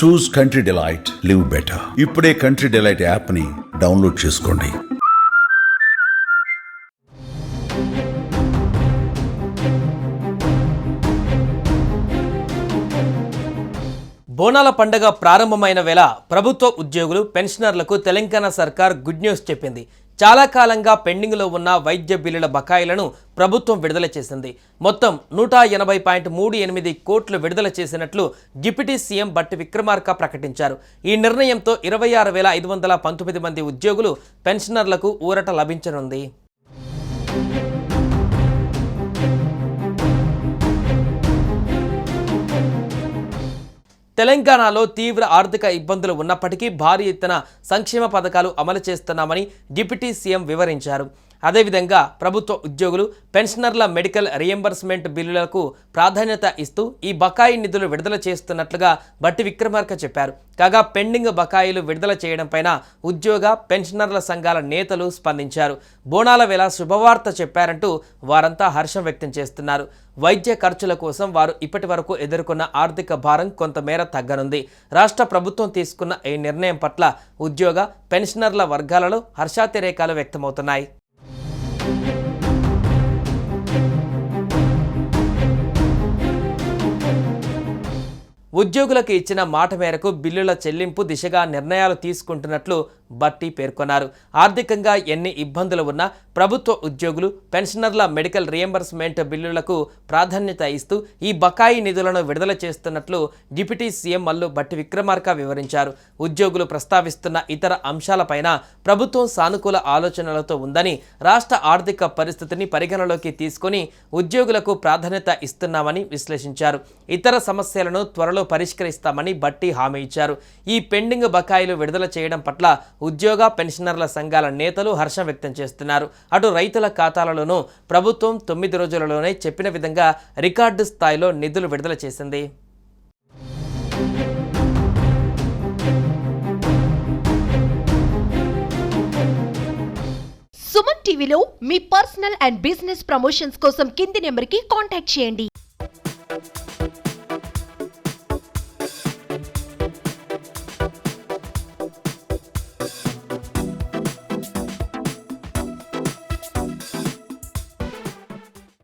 Choose Country Delight live better ఇప్పుడే Country Delight యాప్ని download చేసుకోండి. బోనాల పండగ ప్రారంభమైన వేళ ప్రభుత్వ ఉద్యోగులు పెన్షనర్లకు తెలంగాణ సర్కార్ గుడ్ న్యూస్ చెప్పింది. చాలా కాలంగా పెండింగ్లో ఉన్న వైద్య బిల్లుల బకాయిలను ప్రభుత్వం విడుదల చేసింది. మొత్తం నూట ఎనభై పాయింట్ మూడు ఎనిమిది కోట్లు విడుదల చేసినట్లు డిప్యూటీ సీఎం బట్టి విక్రమార్క ప్రకటించారు. ఈ నిర్ణయంతో ఇరవై ఆరు వేల ఐదు వందల పంతొమ్మిది మంది ఉద్యోగులు పెన్షనర్లకు ఊరట లభించనుంది. తెలంగాణలో తీవ్ర ఆర్థిక ఇబ్బందులు ఉన్నప్పటికీ భారీ ఎత్తున సంక్షేమ పథకాలు అమలు చేస్తున్నామని డిప్యూటీ సీఎం వివరించారు. అదేవిధంగా ప్రభుత్వ ఉద్యోగులు పెన్షనర్ల మెడికల్ రియంబర్స్మెంట్ బిల్లులకు ప్రాధాన్యత ఇస్తూ ఈ బకాయి నిధులు విడుదల చేస్తున్నట్లుగా బట్టి విక్రమార్క చెప్పారు. కాగా పెండింగ్ బకాయిలు విడుదల చేయడంపైన ఉద్యోగ పెన్షనర్ల సంఘాల నేతలు స్పందించారు. బోనాల వేళ శుభవార్త చెప్పారంటూ వారంతా హర్షం వ్యక్తం చేస్తున్నారు. వైద్య ఖర్చుల కోసం వారు ఇప్పటి వరకు ఎదుర్కొన్న ఆర్థిక భారం కొంతమేర తగ్గనుంది. రాష్ట్ర ప్రభుత్వం తీసుకున్న ఈ నిర్ణయం పట్ల ఉద్యోగ పెన్షనర్ల వర్గాలలో హర్షాతిరేకాలు వ్యక్తమవుతున్నాయి. ఉద్యోగులకు ఇచ్చిన మాట మేరకు బిల్లుల చెల్లింపు దిశగా నిర్ణయాలు తీసుకుంటున్నట్లు భట్టి పేర్కొన్నారు. ఆర్థికంగా ఎన్ని ఇబ్బందులు ఉన్నా ప్రభుత్వ ఉద్యోగులు పెన్షనర్ల మెడికల్ రియంబర్స్మెంట్ బిల్లులకు ప్రాధాన్యత ఇస్తూ ఈ బకాయి నిధులను విడుదల చేస్తున్నట్లు డిప్యూటీ సీఎం మల్లు భట్టి విక్రమార్క వివరించారు. ఉద్యోగులు ప్రస్తావిస్తున్న ఇతర అంశాలపైన ప్రభుత్వం సానుకూల ఆలోచనలతో ఉందని రాష్ట్ర ఆర్థిక పరిస్థితిని పరిగణలోకి తీసుకొని ఉద్యోగులకు ప్రాధాన్యత ఇస్తున్నామని విశ్లేషించారు. ఇతర సమస్యలను త్వరలో పరిష్కరిస్తామని భట్టి హామీ ఇచ్చారు. ఈ పెండింగ్ బకాయిలు విడుదల చేయడం పట్ల ఉద్యోగ పెన్షనర్ల సంఘాల నేతలు హర్షం వ్యక్తం చేస్తున్నారు. అటు రైతుల ఖాతాలలోనూ ప్రభుత్వం తొమ్మిది రోజులలోనే చెప్పిన విధంగా రికార్డు స్థాయిలో నిధులు విడుదల చేసింది. సుమన్ టీవీలో మీ పర్సనల్ అండ్ బిజినెస్ ప్రమోషన్స్ కోసం కింది నెంబర్కి కాంటాక్ట్ చేయండి.